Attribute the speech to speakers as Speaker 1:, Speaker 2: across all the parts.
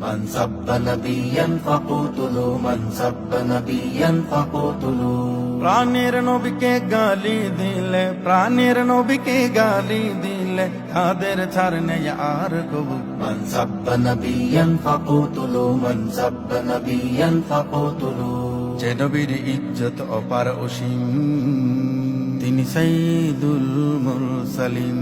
Speaker 1: من سب نبيا فقتلوا من سب نبيا فقتلوا
Speaker 2: প্রাণের নবীকে গালি দিলে প্রাণের নবীকে গালি দিলে তাদের ছাড় নেই আর কবু
Speaker 1: من سب نبيا فقتلوا من سب نبيا فقتلوا
Speaker 2: যে নবীর ইজ্জত অপার অসীম তিনি সাইদুল মুরসালিন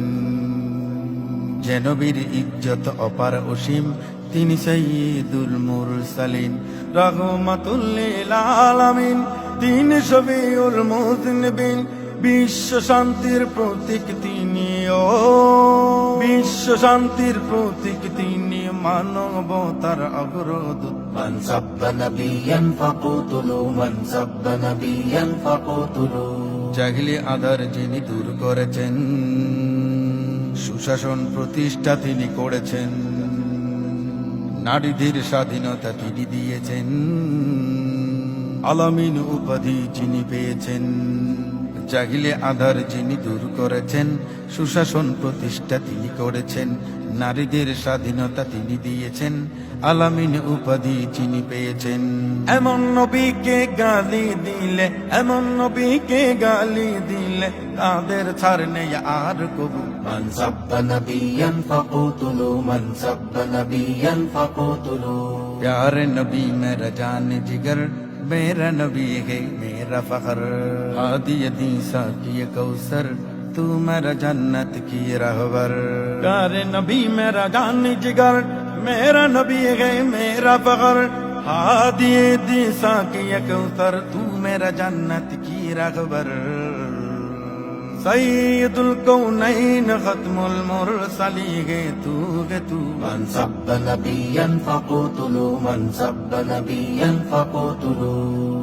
Speaker 2: যে নবীর ইজ্জত অপার অসীম তিনি সাইদুল মুরসালিন রহমাতুল্লিল আলামিন তিনি শফিউল মুজনিবিন বিশ্ব শান্তির প্রতীক তিনি ও বিশ্ব শান্তির প্রতীক তিনি মানবতার অগ্রদূত
Speaker 1: من سب نبيا فقتلوا من سب نبيا فقتلوا
Speaker 2: জাহিলি আধার যিনি দূর করেছেন সুশাসন প্রতিষ্ঠা তিনি করেছেন। নারীদের স্বাধীনতা তিনি দিয়েছেন। আলামিন উপাধি যিনি পেয়েছেন। জাগিলে আধার যিনি দূর করেছেন সুশাসন প্রতিষ্ঠা তিনি করেছেন নারীদের স্বাধীনতা তিনি দিয়েছেন আলামিন উপাধি চিনি পেয়েছেন। এমন নবীকে গালি দিলে এমন নবীকে গালি দিলে তাদের ছাড় নেই আর কবু।
Speaker 1: মান সাব্বা নবিয়ান ফাকুতুলু মান সাব্বা নবিয়ান ফাকুতুলু।
Speaker 2: প্যার নবী মেরা জান জিগর मेरा नबी है, मेरा फखर। हादी दी साकी कौसर, तू मेरा जन्नत की रहबर। प्यार नबी, मेरा जान जिगर, मेरा नबी है, मेरा फखर। हादी दी साकी कौसर, तू मेरा जन्नत की रहबर। سيد الكونين ختم المرسلين توجة
Speaker 1: من سب نبيا فقتلوا من سب نبيا فقتلوا